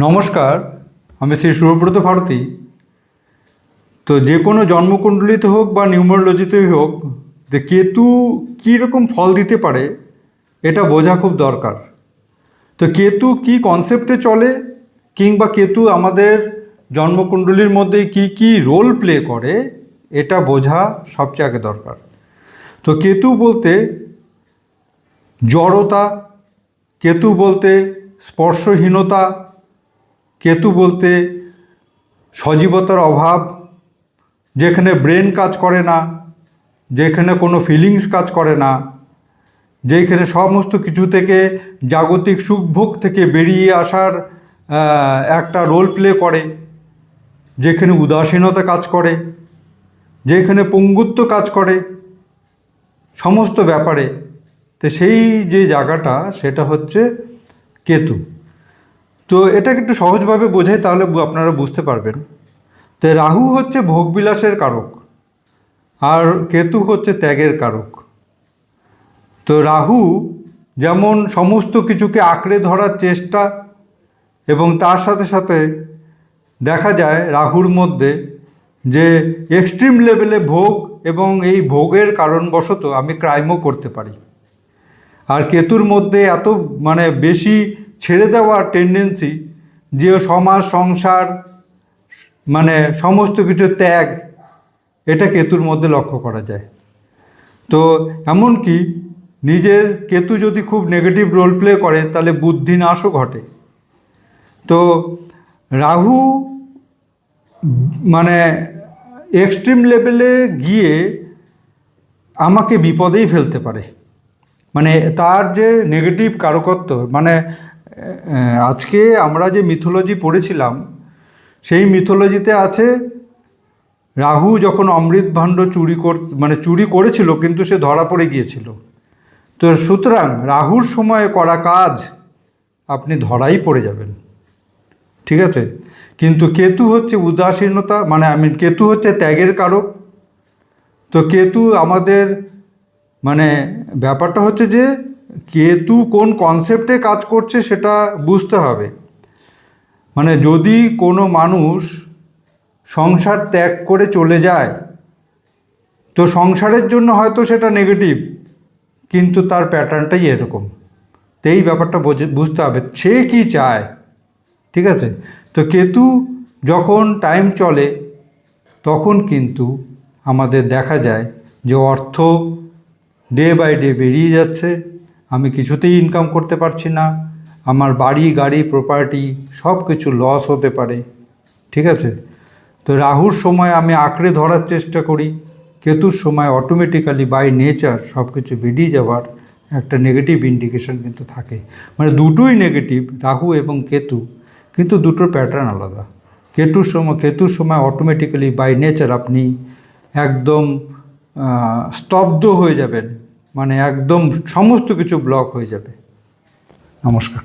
নমস্কার, আমি শ্রী সুরব্রত ভারতী। তো যে কোনো জন্মকুণ্ডলিতে হোক বা নিউমারোলজিতেই হোক, যে কেতু কী রকম ফল দিতে পারে, এটা বোঝা খুব দরকার। তো কেতু কি কনসেপ্টে চলে, কিংবা কেতু আমাদের জন্মকুণ্ডলীর মধ্যে কি কি রোল প্লে করে, এটা বোঝা সবচেয়ে আগে দরকার। তো কেতু বলতে জড়তা, কেতু বলতে স্পর্শহীনতা কেতু বলতে সজীবতার অভাব, যেখানে ব্রেন কাজ করে না, যেখানে কোনো ফিলিংস কাজ করে না, যেখানে সমস্ত কিছু থেকে জাগতিক সুখভোগ থেকে বেরিয়ে আসার একটা রোল প্লে করে, যেখানে উদাসীনতা কাজ করে, যেখানে পঙ্গুত্ব কাজ করে, সমস্ত ব্যাপারে। তো সেই যে জায়গাটা, সেটা হচ্ছে কেতু। তো এটাকে একটু সহজভাবে বোঝাই তাহলে আপনারা বুঝতে পারবেন। তো রাহু হচ্ছে ভোগবিলাসের কারক, আর কেতু হচ্ছে ত্যাগের কারক। তো রাহু যেমন সমস্ত কিছুকে আঁকড়ে ধরার চেষ্টা, এবং তার সাথে সাথে দেখা যায় রাহুর মধ্যে যে এক্সট্রিম লেভেলে ভোগ এবং এই ভোগের কারণবশত আমি ক্রাইমও করতে পারি। আর কেতুর মধ্যে এত মানে বেশি ছেড়ে দেওয়ার টেন্ডেন্সি যে সমাজ, সংসার মানে সমস্ত কিছু ত্যাগ, এটা কেতুর মধ্যে লক্ষ্য করা যায়। তো এমনকি নিজের কেতু যদি খুব নেগেটিভ রোল প্লে করে, তাহলে বুদ্ধি নাশও ঘটে। তো রাহু মানে এক্সট্রিম লেভেলে গিয়ে আমাকে বিপদেই ফেলতে পারে। মানে তার যে নেগেটিভ কারকত্ব মানে আজকে আমরা যে মিথোলজি পড়েছিলাম, সেই মিথোলজিতে আছে রাহু যখন অমৃত ভাণ্ড চুরি কর মানে চুরি করেছিল, কিন্তু সে ধরা পড়ে গিয়েছিল। তো সুতরাং রাহুর সময়ে করা কাজ, আপনি ধরাই পড়ে যাবেন। ঠিক আছে? কিন্তু কেতু হচ্ছে উদাসীনতা মানে আমি কেতু হচ্ছে ত্যাগের কারক। তো কেতু আমাদের মানে ব্যাপারটা হচ্ছে যে কেতু কোন কনসেপ্টে কাজ করছে সেটা বুঝতে হবে। মানে যদি কোনো মানুষ সংসার ত্যাগ করে চলে যায়, তো সংসারের জন্য হয়তো সেটা নেগেটিভ কিন্তু তার প্যাটার্নটাই এরকম। তো এই ব্যাপারটা বোঝে, বুঝতে হবে, সে কি চায়, ঠিক আছে? তো কেতু যখন টাইম চলে, তখন কিন্তু আমাদের দেখা যায় যে অর্থ ডে বাই ডে বেরিয়ে যাচ্ছে। আমি কিছুতেই ইনকাম করতে পারছি না। আমার বাড়ি, গাড়ি প্রপার্টি সব কিছু লস হতে পারে। ঠিক আছে? তো রাহুর সময় আমি আঁকড়ে ধরার চেষ্টা করি। কেতুর সময় অটোমেটিক্যালি বাই নেচার সব কিছু বেরিয়ে যাওয়ার একটা নেগেটিভ ইন্ডিকেশন কিন্তু থাকে। মানে দুটোই নেগেটিভ রাহু এবং কেতু। কিন্তু দুটোর প্যাটার্ন আলাদা। কেতুর সময় কেতুর সময় অটোমেটিক্যালি বাই নেচার আপনি একদম স্তব্ধ হয়ে যাবেন। মানে একদম সমস্ত কিছু ব্লক হয়ে যাবে। নমস্কার।